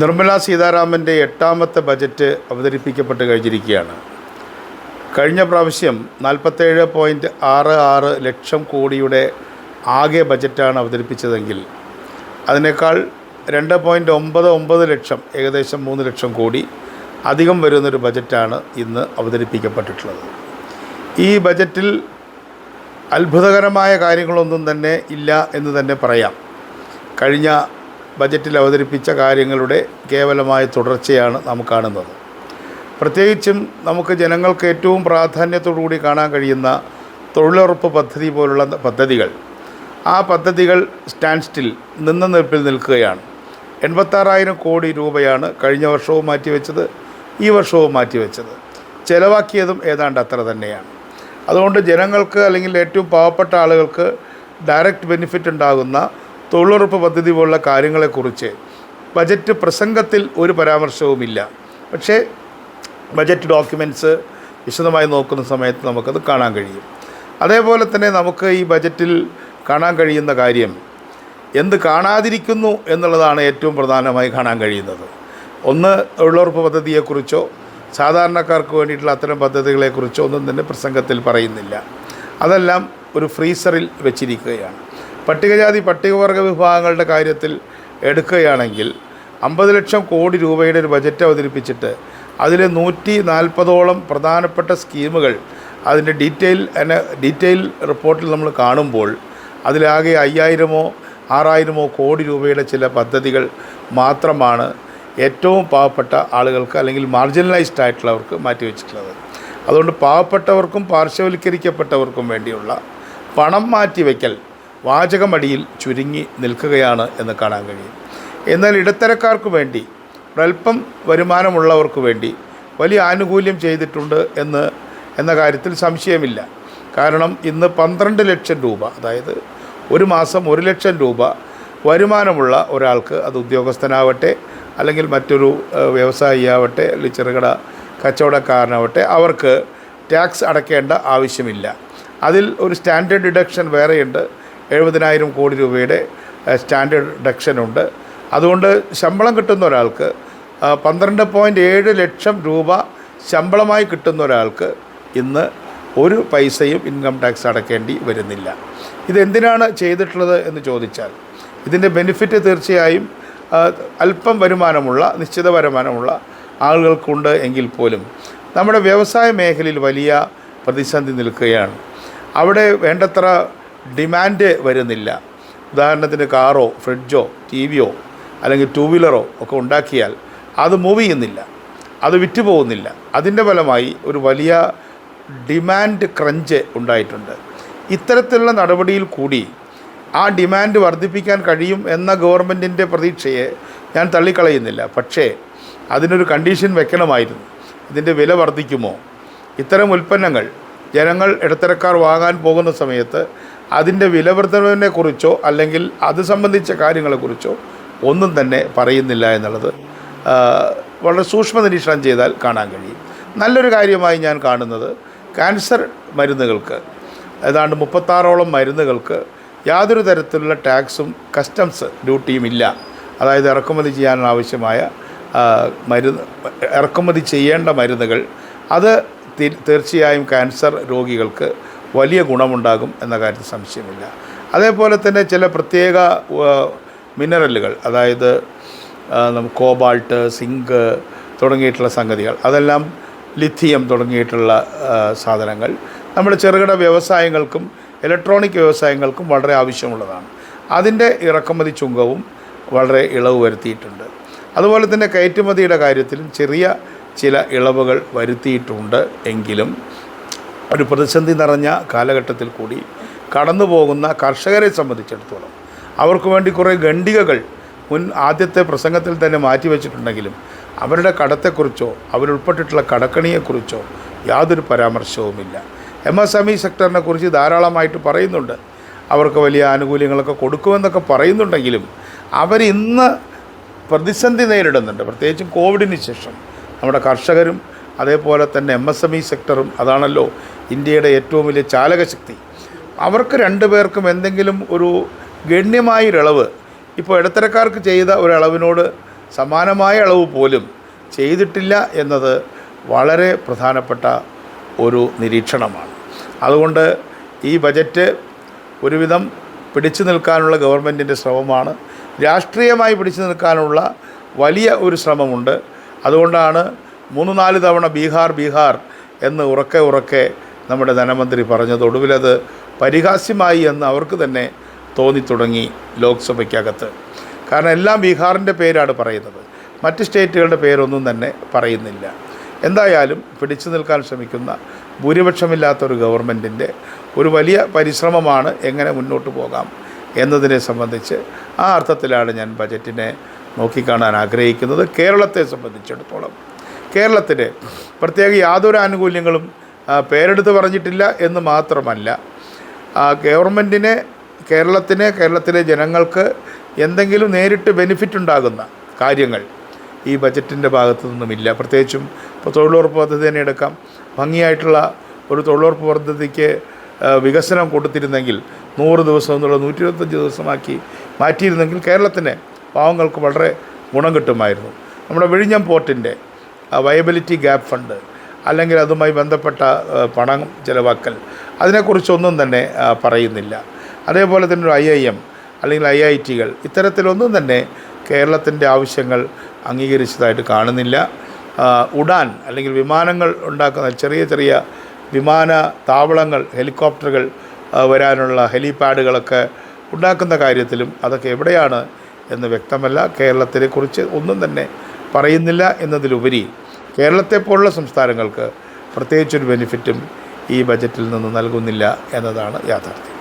നിർമ്മല സീതാരാമന്റെ എട്ടാമത്തെ ബജറ്റ് അവതരിപ്പിക്കപ്പെട്ട് കഴിഞ്ഞിരിക്കുകയാണ്. കഴിഞ്ഞ പ്രാവശ്യം നാൽപ്പത്തേഴ് പോയിന്റ് ആറ് ആറ് ലക്ഷം കോടിയുടെ ആകെ ബജറ്റാണ് അവതരിപ്പിച്ചതെങ്കിൽ അതിനേക്കാൾ രണ്ട് പോയിന്റ് ഒമ്പത് ഒമ്പത് ലക്ഷം ഏകദേശം മൂന്ന് ലക്ഷം കോടി അധികം വരുന്നൊരു ബജറ്റാണ് ഇന്ന് അവതരിപ്പിക്കപ്പെട്ടിട്ടുള്ളത്. ഈ ബജറ്റിൽ അത്ഭുതകരമായ കാര്യങ്ങളൊന്നും തന്നെ ഇല്ല എന്ന് തന്നെ പറയാം. കഴിഞ്ഞ ബജറ്റിൽ അവതരിപ്പിച്ച കാര്യങ്ങളുടെ കേവലമായ തുടർച്ചയാണ് നാം കാണുന്നത്. പ്രത്യേകിച്ചും നമുക്ക് ജനങ്ങൾക്ക് ഏറ്റവും പ്രാധാന്യത്തോടുകൂടി കാണാൻ കഴിയുന്ന തൊഴിലുറപ്പ് പദ്ധതി പോലുള്ള പദ്ധതികൾ. ആ പദ്ധതികൾ സ്റ്റാൻഡ് സ്റ്റിൽ നിന്ന നിൽപ്പിൽ നിൽക്കുകയാണ്. എൺപത്താറായിരം കോടി രൂപയാണ് കഴിഞ്ഞ വർഷവും മാറ്റിവെച്ചത് ഈ വർഷവും മാറ്റിവെച്ചത്. ചിലവാക്കിയതും ഏതാണ്ട് അത്ര തന്നെയാണ്. അതുകൊണ്ട് ജനങ്ങൾക്ക് അല്ലെങ്കിൽ ഏറ്റവും പാവപ്പെട്ട ആളുകൾക്ക് ഡയറക്റ്റ് ബെനിഫിറ്റ് ഉണ്ടാകുന്ന തൊഴിലുറപ്പ് പദ്ധതി പോലുള്ള കാര്യങ്ങളെക്കുറിച്ച് ബജറ്റ് പ്രസംഗത്തിൽ ഒരു പരാമർശവുമില്ല. പക്ഷേ ബജറ്റ് ഡോക്യുമെന്റ്സ് വിശദമായി നോക്കുന്ന സമയത്ത് നമുക്കത് കാണാൻ കഴിയും. അതേപോലെ തന്നെ നമുക്ക് ഈ ബജറ്റിൽ കാണാൻ കഴിയുന്ന കാര്യം എന്ത് കാണാതിരിക്കുന്നു എന്നുള്ളതാണ് ഏറ്റവും പ്രധാനമായി കാണാൻ കഴിയുന്നത്. ഒന്ന് തൊഴിലുറപ്പ് പദ്ധതിയെക്കുറിച്ചോ സാധാരണക്കാർക്ക് വേണ്ടിയിട്ടുള്ള അത്തരം പദ്ധതികളെക്കുറിച്ചോ ഒന്നും തന്നെ പ്രസംഗത്തിൽ പറയുന്നില്ല. അതെല്ലാം ഒരു ഫ്രീസറിൽ വെച്ചിരിക്കുകയാണ്. പട്ടികജാതി പട്ടികവർഗ വിഭാഗങ്ങളുടെ കാര്യത്തിൽ എടുക്കുകയാണെങ്കിൽ അമ്പത് ലക്ഷം കോടി രൂപയുടെ ഒരു ബജറ്റ് അവതരിപ്പിച്ചിട്ട് അതിൽ നൂറ്റി നാൽപ്പതോളം പ്രധാനപ്പെട്ട സ്കീമുകൾ അതിന്റെ ഡീറ്റെയിൽ ഡീറ്റെയിൽ റിപ്പോർട്ടിൽ നമ്മൾ കാണുമ്പോൾ അതിലാകെ അയ്യായിരമോ ആറായിരമോ കോടി രൂപയുടെ ചില പദ്ധതികൾ മാത്രമാണ് ഏറ്റവും പാവപ്പെട്ട ആളുകൾക്ക് അല്ലെങ്കിൽ മാർജിനലൈസ്ഡ് ആയിട്ടുള്ളവർക്ക് മാറ്റിവെച്ചിട്ടുള്ളത്. അതുകൊണ്ട് പാവപ്പെട്ടവർക്കും പാർശ്വവൽക്കരിക്കപ്പെട്ടവർക്കും വേണ്ടിയുള്ള പണം മാറ്റിവെക്കൽ വാചകമടിയിൽ ചുരുങ്ങി നിൽക്കുകയാണ് എന്ന് കാണാൻ കഴിയും. എന്നാൽ ഇടത്തരക്കാർക്ക് വേണ്ടി ഒരൽപ്പം വരുമാനമുള്ളവർക്ക് വേണ്ടി വലിയ ആനുകൂല്യം ചെയ്തിട്ടുണ്ട് എന്ന് എന്ന കാര്യത്തിൽ സംശയമില്ല. കാരണം ഇന്ന് പന്ത്രണ്ട് ലക്ഷം രൂപ അതായത് ഒരു മാസം ഒരു ലക്ഷം രൂപ വരുമാനമുള്ള ഒരാൾക്ക് അത് ഉദ്യോഗസ്ഥനാവട്ടെ അല്ലെങ്കിൽ മറ്റൊരു വ്യവസായിയാവട്ടെ അല്ലെങ്കിൽ ചെറുകിട കച്ചവടക്കാരനാവട്ടെ അവർക്ക് ടാക്സ് അടയ്ക്കേണ്ട ആവശ്യമില്ല. അതിൽ ഒരു സ്റ്റാൻഡേർഡ് ഡിഡക്ഷൻ വേറെയുണ്ട്. എഴുപതിനായിരം കോടി രൂപയുടെ സ്റ്റാൻഡേർഡ് ഡക്ഷനുണ്ട് അതുകൊണ്ട് ശമ്പളം കിട്ടുന്ന ഒരാൾക്ക് പന്ത്രണ്ട് പോയിന്റ് ഏഴ് ലക്ഷം രൂപ ശമ്പളമായി കിട്ടുന്ന ഒരാൾക്ക് ഇന്ന് ഒരു പൈസയും ഇൻകം ടാക്സ് അടക്കേണ്ടി വരുന്നില്ല. ഇതെന്തിനാണ് ചെയ്തിട്ടുള്ളത് എന്ന് ചോദിച്ചാൽ ഇതിന്റെ ബെനിഫിറ്റ് തീർച്ചയായും അല്പം വരുമാനമുള്ള നിശ്ചിത വരുമാനമുള്ള ആളുകൾക്കുണ്ട് എങ്കിൽ പോലും നമ്മുടെ വ്യവസായ മേഖലയിൽ വലിയ പ്രതിസന്ധി നിൽക്കുകയാണ്. അവിടെ വേണ്ടത്ര ഡിമാൻഡ് വരുന്നില്ല. ഉദാഹരണത്തിന് കാറോ ഫ്രിഡ്ജോ ടി വിയോ അല്ലെങ്കിൽ ടൂ വീലറോ ഒക്കെ ഉണ്ടാക്കിയാൽ അത് മൂവ് ചെയ്യുന്നില്ല. അത് വിറ്റ് പോകുന്നില്ല അതിന്റെ ഫലമായി ഒരു വലിയ ഡിമാൻഡ് ക്രഞ്ച് ഉണ്ടായിട്ടുണ്ട്. ഇത്തരത്തിലുള്ള നടപടിയിൽ കൂടി ആ ഡിമാൻഡ് വർദ്ധിപ്പിക്കാൻ കഴിയും എന്ന ഗവൺമെന്റിന്റെ പ്രതീക്ഷയെ ഞാൻ തള്ളിക്കളയുന്നില്ല. പക്ഷേ അതിനൊരു കണ്ടീഷൻ വെക്കണമായിരുന്നു. ഇതിന്റെ വില വർദ്ധിക്കുമോ? ഇത്തരം ഉൽപ്പന്നങ്ങൾ ജനങ്ങൾ ഇടത്തരക്കാർ വാങ്ങാൻ പോകുന്ന സമയത്ത് അതിന്റെ വിലവർദ്ധനവിനെക്കുറിച്ചോ അല്ലെങ്കിൽ അത് സംബന്ധിച്ച കാര്യങ്ങളെക്കുറിച്ചോ ഒന്നും തന്നെ പറയുന്നില്ല എന്നുള്ളത് വളരെ സൂക്ഷ്മ നിരീക്ഷണം ചെയ്താൽ കാണാൻ കഴിയും. നല്ലൊരു കാര്യമായി ഞാൻ കാണുന്നത് ക്യാൻസർ മരുന്നുകൾക്ക് ഏതാണ്ട് മുപ്പത്താറോളം മരുന്നുകൾക്ക് യാതൊരു തരത്തിലുള്ള ടാക്സും കസ്റ്റംസ് ഡ്യൂട്ടിയും ഇല്ല. അതായത് ഇറക്കുമതി ചെയ്യാനാവശ്യമായ മരുന്ന് ഇറക്കുമതി ചെയ്യേണ്ട മരുന്നുകൾ അത് തീർച്ചയായും ക്യാൻസർ രോഗികൾക്ക് വലിയ ഗുണമുണ്ടാകും എന്ന കാര്യത്തിൽ സംശയമില്ല. അതേപോലെ തന്നെ ചില പ്രത്യേക മിനറലുകൾ അതായത് കോബാൾട്ട് സിങ്ക് തുടങ്ങിയിട്ടുള്ള സംഗതികൾ അതെല്ലാം ലിഥിയം തുടങ്ങിയിട്ടുള്ള സാധനങ്ങൾ. നമ്മുടെ ചെറുകിട വ്യവസായങ്ങൾക്കും ഇലക്ട്രോണിക് വ്യവസായങ്ങൾക്കും വളരെ ആവശ്യമുള്ളതാണ്. അതിന്റെ ഇറക്കുമതി ചുങ്കവും വളരെ ഇളവ് വരുത്തിയിട്ടുണ്ട്. അതുപോലെ തന്നെ കയറ്റുമതിയുടെ കാര്യത്തിലും ചെറിയ ചില ഇളവുകൾ വരുത്തിയിട്ടുണ്ട് എങ്കിലും ഒരു പ്രതിസന്ധി നിറഞ്ഞ കാലഘട്ടത്തിൽ കൂടി കടന്നു പോകുന്ന കർഷകരെ സംബന്ധിച്ചിടത്തോളം അവർക്ക് വേണ്ടി കുറേ ഖണ്ഡികകൾ മുൻ ആദ്യത്തെ പ്രസംഗത്തിൽ തന്നെ മാറ്റിവെച്ചിട്ടുണ്ടെങ്കിലും അവരുടെ കടത്തെക്കുറിച്ചോ അവരുൾപ്പെട്ടിട്ടുള്ള കടക്കണിയെക്കുറിച്ചോ യാതൊരു പരാമർശവുമില്ല. എം എസ് എം ഇ സെക്ടറിനെ കുറിച്ച് ധാരാളമായിട്ട് പറയുന്നുണ്ട്. അവർക്ക് വലിയ ആനുകൂല്യങ്ങളൊക്കെ കൊടുക്കുമെന്നൊക്കെ പറയുന്നുണ്ടെങ്കിലും അവരിന്ന് പ്രതിസന്ധി നേരിടുന്നുണ്ട്. പ്രത്യേകിച്ചും കോവിഡിന് ശേഷം നമ്മുടെ കർഷകരും അതേപോലെ തന്നെ എം എസ് എം ഇ സെക്ടറും അതാണല്ലോ ഇന്ത്യയുടെ ഏറ്റവും വലിയ ചാലകശക്തി. അവർക്ക് രണ്ടു പേർക്കും എന്തെങ്കിലും ഒരു ഗണ്യമായൊരിളവ് ഇപ്പോൾ ഇടത്തരക്കാർക്ക് ചെയ്ത ഒരളവിനോട് സമാനമായ അളവ് പോലും ചെയ്തിട്ടില്ല എന്നത് വളരെ പ്രധാനപ്പെട്ട ഒരു നിരീക്ഷണമാണ്. അതുകൊണ്ട് ഈ ബജറ്റ് ഒരുവിധം പിടിച്ചു നിൽക്കാനുള്ള ഗവൺമെന്റിന്റെ ശ്രമമാണ്. രാഷ്ട്രീയമായി പിടിച്ചു നിൽക്കാനുള്ള വലിയ ഒരു ശ്രമമുണ്ട്. അതുകൊണ്ടാണ് മൂന്ന് നാല് തവണ ബീഹാർ ബീഹാർ എന്ന് ഉറക്കെ ഉറക്കെ നമ്മുടെ ധനമന്ത്രി പറഞ്ഞത്. ഒടുവിലത് പരിഹാസ്യമായി എന്ന് അവർക്ക് തന്നെ തോന്നിത്തുടങ്ങി ലോക്സഭയ്ക്കകത്ത്. കാരണം എല്ലാം ബീഹാറിന്റെ പേരാണ് പറയുന്നത്. മറ്റ് സ്റ്റേറ്റുകളുടെ പേരൊന്നും തന്നെ പറയുന്നില്ല. എന്തായാലും പിടിച്ചു നിൽക്കാൻ ശ്രമിക്കുന്ന ഭൂരിപക്ഷമില്ലാത്തൊരു ഗവൺമെന്റിന്റെ ഒരു വലിയ പരിശ്രമമാണ് എങ്ങനെ മുന്നോട്ട് പോകാം എന്നതിനെ സംബന്ധിച്ച് ആ അർത്ഥത്തിലാണ് ഞാൻ ബജറ്റിനെ നോക്കിക്കാണാൻ ആഗ്രഹിക്കുന്നത് കേരളത്തെ സംബന്ധിച്ചിടത്തോളം. കേരളത്തിന് പ്രത്യേക യാതൊരു ആനുകൂല്യങ്ങളും പേരെടുത്ത് പറഞ്ഞിട്ടില്ല എന്ന് മാത്രമല്ല ഗവൺമെന്റിനെ കേരളത്തിന് കേരളത്തിലെ ജനങ്ങൾക്ക് എന്തെങ്കിലും നേരിട്ട് ബെനിഫിറ്റ് ഉണ്ടാകുന്ന കാര്യങ്ങൾ ഈ ബജറ്റിന്റെ ഭാഗത്തു നിന്നുമില്ല. പ്രത്യേകിച്ചും ഇപ്പോൾ തൊഴിലുറപ്പ് പദ്ധതി തന്നെ എടുക്കാം. ഭംഗിയായിട്ടുള്ള ഒരു തൊഴിലുറപ്പ് പദ്ധതിക്ക് വികസനം കൊടുത്തിരുന്നെങ്കിൽ നൂറ് ദിവസം എന്നുള്ള നൂറ്റി ഇരുപത്തഞ്ച് ദിവസമാക്കി മാറ്റിയിരുന്നെങ്കിൽ കേരളത്തിന് പാവങ്ങൾക്ക് വളരെ ഗുണം കിട്ടുമായിരുന്നു. നമ്മുടെ വിഴിഞ്ഞം പോർട്ടിന്റെ വയബിലിറ്റി ഗ്യാപ്പ് ഫണ്ട് അല്ലെങ്കിൽ അതുമായി ബന്ധപ്പെട്ട പണം ചിലവാക്കൽ അതിനെക്കുറിച്ചൊന്നും തന്നെ പറയുന്നില്ല. അതേപോലെ തന്നെ ഒരു ഐ ഐ എം അല്ലെങ്കിൽ ഐ ഐ ടികൾ ഇത്തരത്തിലൊന്നും തന്നെ കേരളത്തിന്റെ ആവശ്യങ്ങൾ അംഗീകരിച്ചതായിട്ട് കാണുന്നില്ല. ഉഡാൻ അല്ലെങ്കിൽ വിമാനങ്ങൾ ഉണ്ടാക്കുന്ന ചെറിയ ചെറിയ വിമാന താവളങ്ങൾ ഹെലികോപ്റ്ററുകൾ വരാനുള്ള ഹെലിപാഡുകളൊക്കെ ഉണ്ടാക്കുന്ന കാര്യത്തിലും അതൊക്കെ എവിടെയാണ് എന്ന് വ്യക്തമല്ല. കേരളത്തിനെക്കുറിച്ച് ഒന്നും തന്നെ പറയുന്നില്ല എന്നതിലുപരി കേരളത്തെപ്പോലുള്ള സംസ്ഥാനങ്ങൾക്ക് പ്രത്യേകിച്ചൊരു ബെനിഫിറ്റും ഈ ബജറ്റിൽ നിന്ന് നൽകുന്നില്ല എന്നതാണ് യാഥാർത്ഥ്യം.